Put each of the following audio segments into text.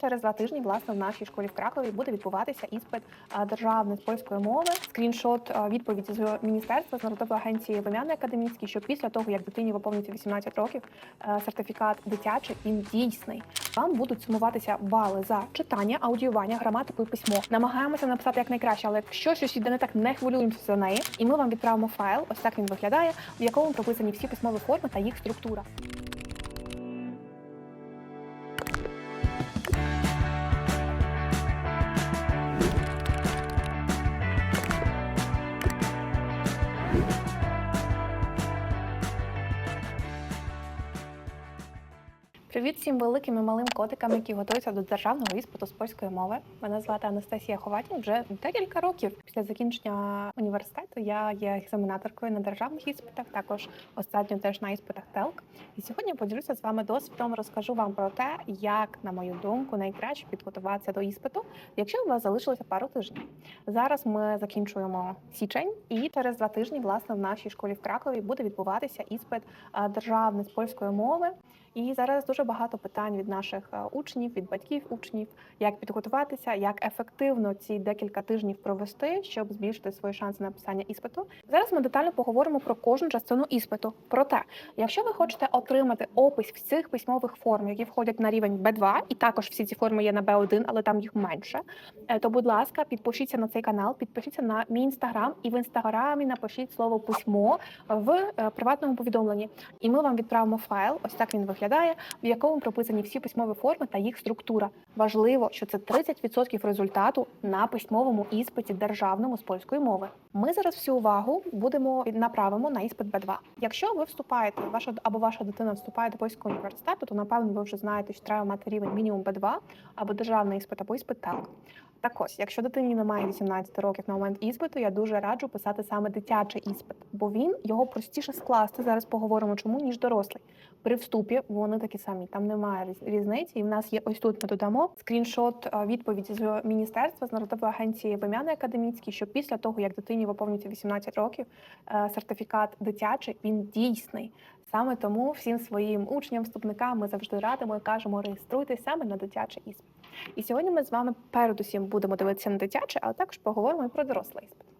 Через два тижні, власне, в нашій школі в Кракові буде відбуватися іспит з польської мови. Скріншот відповіді з міністерства з народової агенції Вим'яни Академічський, що після того, як дитині виповниться 18 років, сертифікат дитячий він дійсний. Вам будуть сумуватися бали за читання, аудіювання, граматику і письмо. Намагаємося написати якнайкраще, але якщо щось йде не так, не хвилюємося за неї. І ми вам відправимо файл. Ось так він виглядає, в якому прописані всі письмові форми та їх структура. Привіт всім великим і малим котикам, які готуються до державного іспиту з польської мови. Мене звати Анастасія Ховатін. Вже декілька років після закінчення університету я є екзаменаторкою на державних іспитах, також останньо теж на іспитах ТЕЛК. І сьогодні поділюся з вами досвідом. Розкажу вам про те, як, на мою думку, найкраще підготуватися до іспиту, якщо у вас залишилося пару тижнів. Зараз ми закінчуємо січень, і через два тижні, власне, в нашій школі в Кракові буде відбуватися іспит державний з польської мови. І зараз дуже багато питань від наших е, учнів, від батьків учнів, як підготуватися, як ефективно ці декілька тижнів провести, щоб збільшити свої шанси на написання іспиту. Зараз ми детально поговоримо про кожну частину іспиту. Проте, якщо ви хочете отримати опис всіх письмових форм, які входять на рівень B2, і також всі ці форми є на B1, але там їх менше, е, то будь ласка, підпишіться на цей канал, підпишіться на мій інстаграм, і в інстаграмі напишіть слово письмо в е, приватному повідомленні. І ми вам відправимо файл. Ось так він виглядає, якому прописані всі письмові форми та їх структура. Важливо, що це 30% результату на письмовому іспиті державному з польської мови. Ми зараз всю увагу будемо направимо на іспит Б2. Якщо ви вступаєте, ваша або ваша дитина вступає до польського університету, то напевно ви вже знаєте, що треба мати рівень мінімум Б2 або державний іспит, або іспит ТЕЛК. Так ось, якщо дитині немає 18 років на момент іспиту, я дуже раджу писати саме дитячий іспит, бо він його простіше скласти. Зараз поговоримо чому ніж дорослий. При вступі вони такі самі, там немає різ- різниці. І в нас є ось тут. Ми додамо скріншот е, відповіді з міністерства з народової агенції Вим'яни Академічський, що після того як дитині виповниться 18 років, е, сертифікат дитячий він дійсний. Саме тому всім своїм учням, вступникам ми завжди радимо і кажемо, реєструйтесь саме на дитячий іспит. І сьогодні ми з вами передусім будемо дивитися на дитячий, але також поговоримо і про дорослий іспит.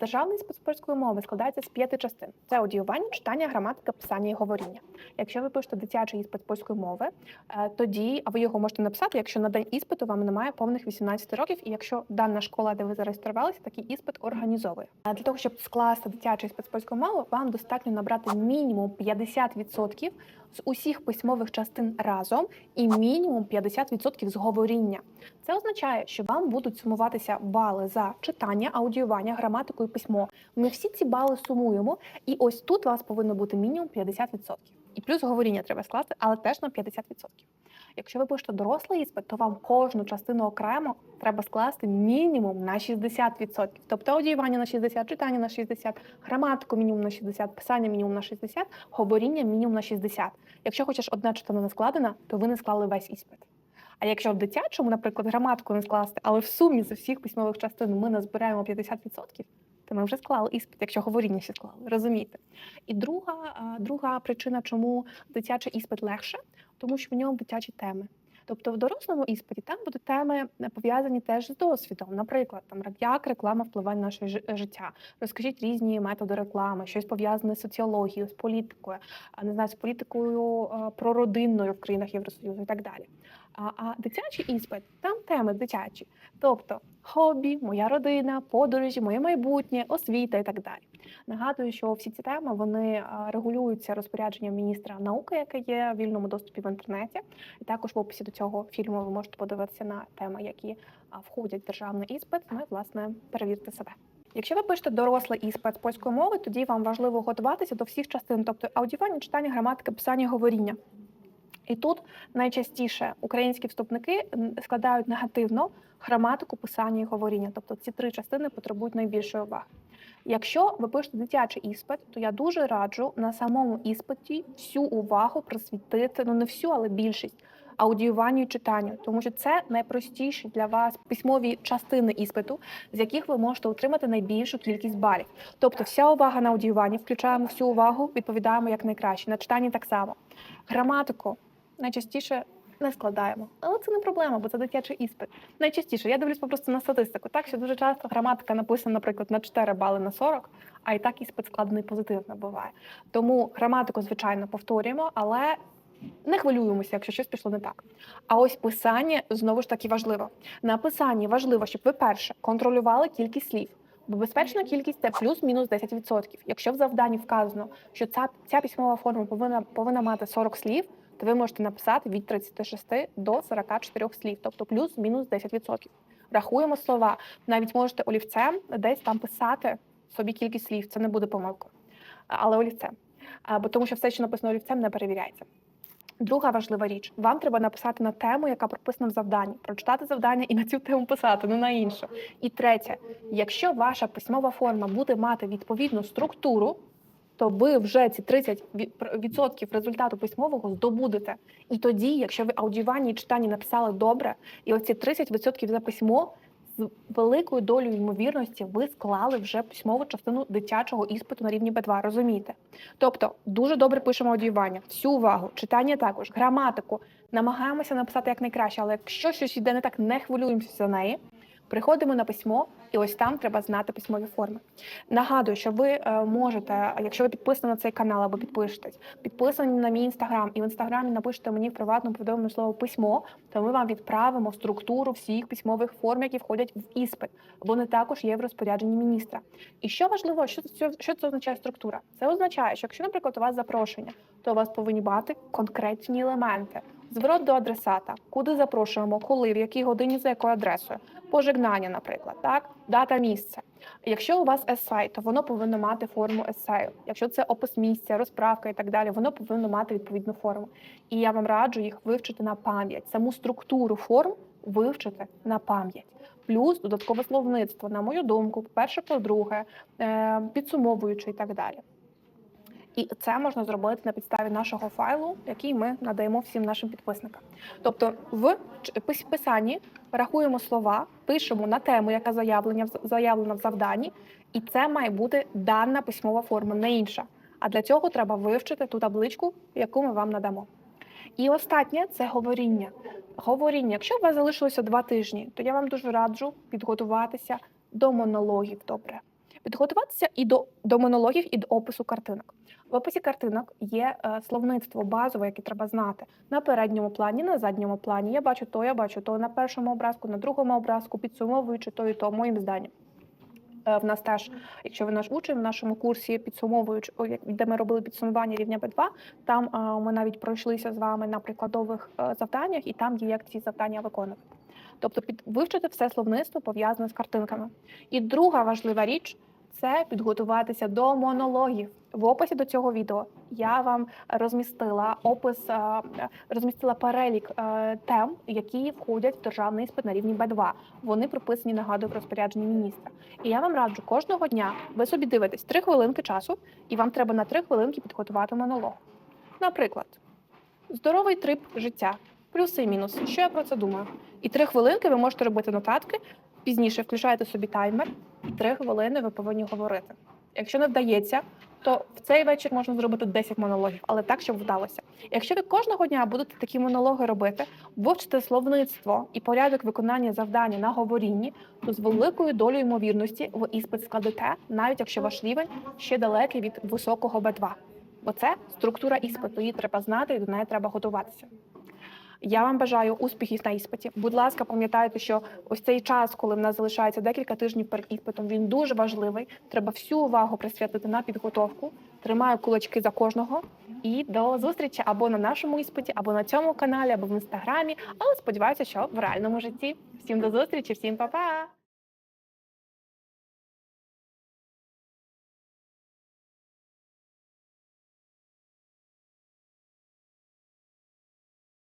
Державний іспит з польської мови складається з п'яти частин: це аудіювання, читання, граматика, писання і говоріння. Якщо ви пишете дитячий іспит польської мови, е, тоді а ви його можете написати, якщо на день іспиту вам немає повних 18 років, і якщо дана школа, де ви зареєструвалися, такий іспит організовує. А для того, щоб скласти дитячий іспит з польської мови, вам достатньо набрати мінімум 50% з усіх письмових частин разом і мінімум 50% з говоріння. Це означає, що вам будуть сумуватися бали за читання, аудіювання, граматику і письмо. Ми всі ці бали сумуємо, і ось тут у вас повинно бути мінімум 50%. І плюс говоріння треба скласти, але теж на 50%. Якщо ви пишете дорослий іспит, то вам кожну частину окремо треба скласти мінімум на 60%. Тобто аудіювання на 60, читання на 60, граматику мінімум на 60, писання мінімум на 60, говоріння мінімум на 60. Якщо хочеш одна частина не складена, то ви не склали весь іспит. А якщо в дитячому, наприклад, граматику не скласти, але в сумі з усіх письмових частин ми назбираємо 50%, то ми вже склали іспит, якщо говоріння ще склали. Розумієте? І друга, друга причина, чому дитячий іспит легше, тому що в ньому дитячі теми. Тобто в дорослому іспиті там будуть теми е, пов'язані теж з досвідом. Наприклад, там як реклама впливає на наше життя. Розкажіть різні методи реклами, щось пов'язане з соціологією, з політикою, не знаю, з політикою е, прородинною в країнах Євросоюзу і так далі. А, а дитячий іспит там теми дитячі, тобто хобі, моя родина, подорожі, моє майбутнє, освіта і так далі. Нагадую, що всі ці теми вони регулюються розпорядженням міністра науки, яке є в вільному доступі в інтернеті. І також в описі до цього фільму ви можете подивитися на теми, які входять в державний іспит. Ну і власне перевірте себе. Якщо ви пишете дорослий іспит польської мови, тоді вам важливо готуватися до всіх частин, тобто аудіювання, читання, граматика, писання, говоріння. І тут найчастіше українські вступники складають негативно граматику, писання і говоріння. Тобто ці три частини потребують найбільшої уваги. Якщо ви пишете дитячий іспит, то я дуже раджу на самому іспиті всю увагу присвятити, ну не всю, але більшість аудіюванню і читанню, тому що це найпростіші для вас письмові частини іспиту, з яких ви можете отримати найбільшу кількість балів. Тобто, вся увага на аудіюванні, включаємо всю увагу, відповідаємо як найкраще. На читанні так само. Граматику найчастіше не складаємо. Але це не проблема, бо це дитячий іспит. Найчастіше я дивлюсь просто на статистику. Так що дуже часто граматика написана, наприклад, на 4 бали на 40, а і так іспит складений позитивно буває. Тому граматику, звичайно, повторюємо, але не хвилюємося, якщо щось пішло не так. А ось писання знову ж таки важливо. На писанні важливо, щоб ви перше контролювали кількість слів. Бо безпечна кількість це плюс-мінус 10%. Якщо в завданні вказано, що ця, ця письмова форма повинна, повинна мати 40 слів, то ви можете написати від 36 до 44 слів, тобто плюс-мінус 10%. Рахуємо слова. Навіть можете олівцем десь там писати собі кількість слів. Це не буде помилкою. Але олівцем. Бо тому що все, що написано олівцем, не перевіряється. Друга важлива річ: вам треба написати на тему, яка прописана в завданні, прочитати завдання і на цю тему писати, не на іншу. І третє, якщо ваша письмова форма буде мати відповідну структуру, то ви вже ці 30% результату письмового здобудете. І тоді, якщо ви аудіюванні і читанні написали добре, і оці 30% за письмо. З великою долею ймовірності ви склали вже письмову частину дитячого іспиту на рівні Б2, розумієте? Тобто дуже добре пишемо аудіювання, всю увагу, читання також, граматику. Намагаємося написати якнайкраще, але якщо щось йде не так, не хвилюємося за неї. Приходимо на письмо, і ось там треба знати письмові форми. Нагадую, що ви е, можете, якщо ви підписані на цей канал або підпишетесь, підписані на мій інстаграм, і в інстаграмі напишете мені в приватному повідомленому слово письмо, то ми вам відправимо структуру всіх письмових форм, які входять в іспит. Вони також є в розпорядженні міністра. І що важливо, що це, що це означає структура? Це означає, що якщо, наприклад, у вас запрошення, то у вас повинні бути конкретні елементи. Зворот до адресата, куди запрошуємо, коли, в якій годині, за якою адресою, пожигнання, наприклад, так, дата місце. Якщо у вас есей, то воно повинно мати форму есею. Якщо це опис місця, розправка і так далі, воно повинно мати відповідну форму. І я вам раджу їх вивчити на пам'ять. Саму структуру форм вивчити на пам'ять. Плюс додаткове словництво, на мою думку, перше, по-друге, е, підсумовуючи і так далі. І це можна зробити на підставі нашого файлу, який ми надаємо всім нашим підписникам. Тобто, в писанні рахуємо слова, пишемо на тему, яка заявлена заявлена в завданні, і це має бути дана письмова форма, не інша. А для цього треба вивчити ту табличку, яку ми вам надамо. І останнє це говоріння. Говоріння. Якщо у вас залишилося два тижні, то я вам дуже раджу підготуватися до монологів. Добре, підготуватися і до, до монологів, і до опису картинок. В описі картинок є е, словництво базове, яке треба знати на передньому плані, на задньому плані. Я бачу то, я бачу то на першому образку, на другому образку, підсумовуючи то і то моїм зданням. Е, В нас теж, якщо ви наш учень в нашому курсі підсумовуючи, де ми робили підсумування рівня Б2, там е, ми навіть пройшлися з вами на прикладових е, завданнях, і там є як ці завдання виконувати. Тобто під вивчити все словництво пов'язане з картинками. І друга важлива річ це підготуватися до монологів. В описі до цього відео я вам розмістила опис, е, розмістила перелік е, тем, які входять в державний іспит на рівні Б2. Вони прописані нагадую в розпорядженні міністра. І я вам раджу кожного дня. Ви собі дивитесь три хвилинки часу, і вам треба на три хвилинки підготувати монолог. Наприклад, здоровий трип життя, плюси і мінуси. Що я про це думаю? І три хвилинки ви можете робити нотатки. Пізніше включаєте собі таймер, три хвилини ви повинні говорити. Якщо не вдається, то в цей вечір можна зробити 10 монологів, але так, щоб вдалося. Якщо ви кожного дня будете такі монологи робити, вивчите словництво і порядок виконання завдання на говорінні, то з великою долею ймовірності ви іспит складете, навіть якщо ваш рівень ще далекий від високого Б2. Бо це структура іспиту, її треба знати і до неї треба готуватися. Я вам бажаю успіхів на іспиті. Будь ласка, пам'ятайте, що ось цей час, коли в нас залишається декілька тижнів перед іспитом, він дуже важливий. Треба всю увагу присвятити на підготовку. Тримаю кулачки за кожного. І до зустрічі або на нашому іспиті, або на цьому каналі, або в інстаграмі. Але сподіваюся, що в реальному житті. Всім до зустрічі, всім па-па!